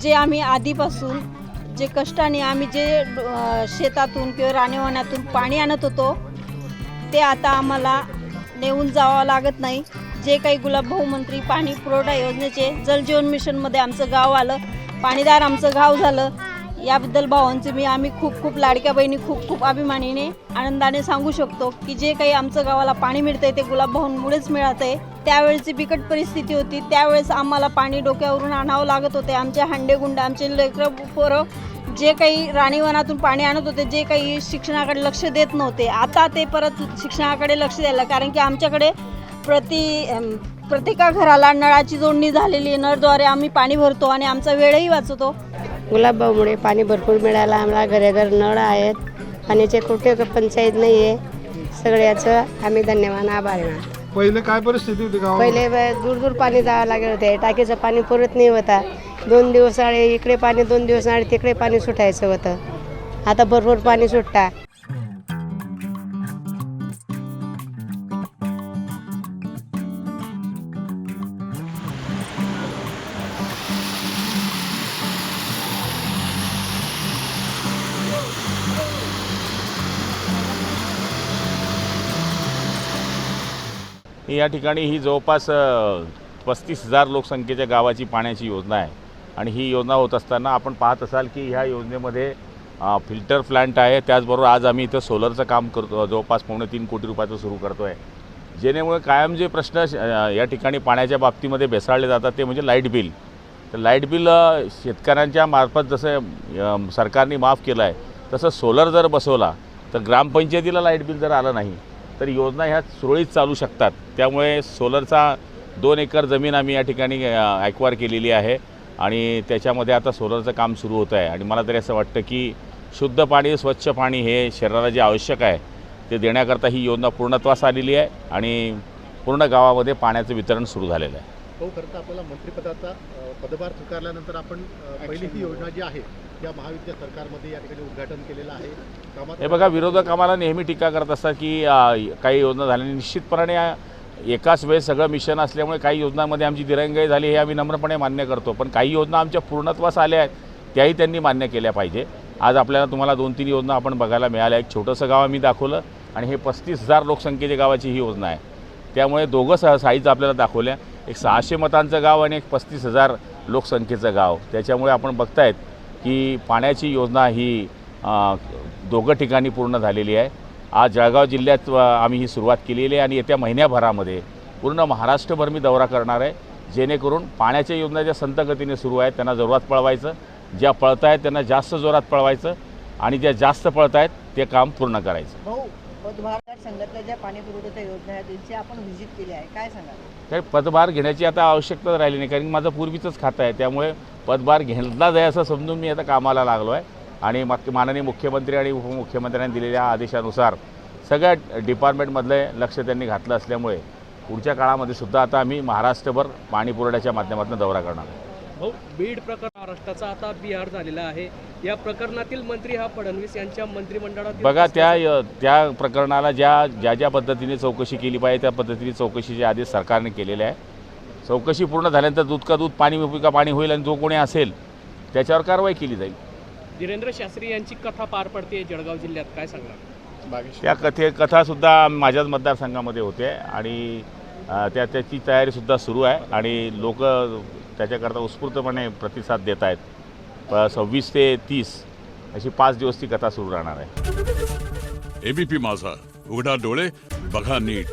जे आम्ही आधीपासून जे कष्टाने आम्ही जे शेतातून किंवा राणेवाण्यातून पाणी आणत होतो ते आता आम्हाला नेऊन जावं लागत नाही. जे काही गुलाबभाऊ मंत्री पाणी पुरवठा योजनेचे जलजीवन मिशनमध्ये आमचं गाव आलं पाणीदार आमचं गाव झालं याबद्दल भावांचे मी आम्ही खूप खूप लाडक्या बहिणी खूप खूप अभिमानीने आनंदाने सांगू शकतो की जे काही आमचं गावाला पाणी मिळतंय ते गुलाबभाऊंमुळेच मिळत आहे त्यावेळेची बिकट परिस्थिती होती. त्यावेळेस आम्हाला पाणी डोक्यावरून आणावं लागत होते. आमचे हांडेगुंड आमचे लेकरं पोरं जे काही राणीवनातून पाणी आणत होते जे काही शिक्षणाकडे लक्ष देत नव्हते. आता ते परत शिक्षणाकडे लक्ष द्यायला कारण की आमच्याकडे प्रति प्रत्येका घराला नळाची जोडणी झालेली आहे. नळद्वारे आम्ही पाणी भरतो आणि आमचा वेळही वाचवतो गुलाबभाऊमुळे पाणी भरपूर मिळालं. आम्हाला घरे नळ आहेत. पाण्याचे कुठे पंचायत नाही आहे सगळ्याचं आम्ही धन्यवाद आभार आहे. पहिले काय परिस्थिती होती गावात पहिले ब- दूर दूर पाणी जावं लागत होते. टाकीचं पाणी पुरत नाही होता. दोन दिवस आळे इकडे पाणी दोन दिवस आळे तिकडे पाणी सुटायचं होतं. आता भरपूर पाणी सुटता. या ठिकाणी ही जवळपास पस्तीस हजार लोकसंख्येच्या गावाची पाण्याची योजना आहे. आणि ही योजना होत असताना आपण पाहत असाल की ह्या योजनेमध्ये फिल्टर प्लांट आहे. त्याचबरोबर आज आम्ही इथं सोलरचं काम करतो जवळपास पावणे तीन कोटी रुपयाचं सुरू करतो आहे जेणेमुळे कायम जे प्रश्न या ठिकाणी पाण्याच्या बाबतीमध्ये बेसाळले जातात ते म्हणजे लाइट बिल. तर लाइट बिल शेतकऱ्यांच्या मार्फत जसं सरकारने माफ केलं आहे तसं सोलर जर बसवला तर ग्रामपंचायतीला लाइट बिल जर आलं नाही तर योजना ह्या सुरळीत चालू शकतात. त्यामुळे सोलरचा दोन एकर जमीन आम्ही या ठिकाणी ॲक्वायर केलेली आहे. आणि त्याच्यामध्ये आता सोलरचं काम सुरू होतं आहे. आणि मला तरी असं वाटतं की शुद्ध पाणी स्वच्छ पाणी हे शरीराला जे आवश्यक आहे ते देण्याकरता ही योजना पूर्णत्वास आलेली आहे. आणि पूर्ण गावामध्ये पाण्याचं वितरण सुरू झालेलं आहे. हो खरं तर आपल्याला मंत्रिपदाचा पदभार स्वीकारल्यानंतर आपण पहिली ही योजना जी आहे त्या महायुद्ध सरकारमध्ये या ठिकाणी उद्घाटन केलेलं आहे. हे बघा विरोधक आम्हाला नेहमी टीका करत असतात की काही योजना झाल्या निश्चितपणे एकाच वेळेस सगळं मिशन असल्यामुळे काही योजनांमध्ये आमची दिरंगाई झाली हे आम्ही नम्रपणे मान्य करतो. पण काही योजना आमच्या पूर्णत्वास आल्या आहेत त्याही त्यांनी मान्य केल्या पाहिजे. आज आपल्याला तुम्हाला दोन तीन योजना आपण बघायला मिळाल्या. एक छोटंसं गाव आम्ही दाखवलं आणि हे पस्तीस हजार लोकसंख्येच्या गावाची ही योजना आहे. त्यामुळे दोघं स साईज आपल्याला दाखवल्या. एक सहाशे मतांचं गाव आणि एक पस्तीस हजार लोकसंख्येचं गाव. त्याच्यामुळे आपण बघतायत की पाण्याची योजना ही दोघं ठिकाणी पूर्ण झालेली आहे. आज जळगाव जिल्ह्यात आम्ही ही सुरुवात केलेली आहे आणि येत्या महिन्याभरामध्ये पूर्ण महाराष्ट्रभर मी दौरा करणार आहे. जेणेकरून पाण्याच्या योजना ज्या संत गतीने सुरू आहेत त्यांना जोरात पळवायचं. ज्या पळत आहेत त्यांना जास्त जोरात पळवायचं आणि ज्या जास्त पळत आहेत ते काम पूर्ण करायचं. पदभार संघातल्या ज्या पाणी पुरवठ्याच्या योजना आहेत त्यांची आपण व्हिजिट केली आहे. काय सांगाल? काही पदभार घेण्याची आता आवश्यकता राहिली नाही कारण माझं पूर्वीचंच खातं आहे. त्यामुळे पदभार घेतला जाय असं समजून मी आता कामाला लागलो आहे. आणि मग माननीय मुख्यमंत्री आणि उपमुख्यमंत्र्यांनी दिलेल्या आदेशानुसार सगळ्या डिपार्टमेंटमधले लक्ष त्यांनी घातलं असल्यामुळे पुढच्या काळामध्ये सुद्धा आता आम्ही महाराष्ट्रभर पाणी पुरवठ्याच्या माध्यमातून दौरा करणार आहे भाऊ बीड प्रकरण महाराष्ट्राचा आता बिहार झालेला आहे. या प्रकरणातील मंत्री हा फडणवीस यांच्या मंत्रिमंडळात बघा त्या त्या प्रकरणाला ज्या ज्या ज्या पद्धतीने चौकशी केली पाहिजे त्या पद्धतीने चौकशीचे आदेश सरकारने केलेले आहे. चौकशी पूर्ण झाल्यानंतर दूध का दूध पाणी का पाणी होईल आणि जो कोणी असेल त्याच्यावर कारवाई केली जाईल. धीरेंद्र शास्त्री यांची कथा पार पडते जळगाव जिल्ह्यात. काय सांगणार? त्या कथे कथासुद्धा माझ्याच मतदारसंघामध्ये होते आणि त्या त्याची तयारीसुद्धा सुरू आहे आणि लोक त्याच्याकरता उत्स्फूर्तपणे प्रतिसाद देत आहेत सव्वीस ते तीस अशी पाच दिवस ती कथा सुरू राहणार आहे. एबीपी माझा उघडा डोळे बघा नीट.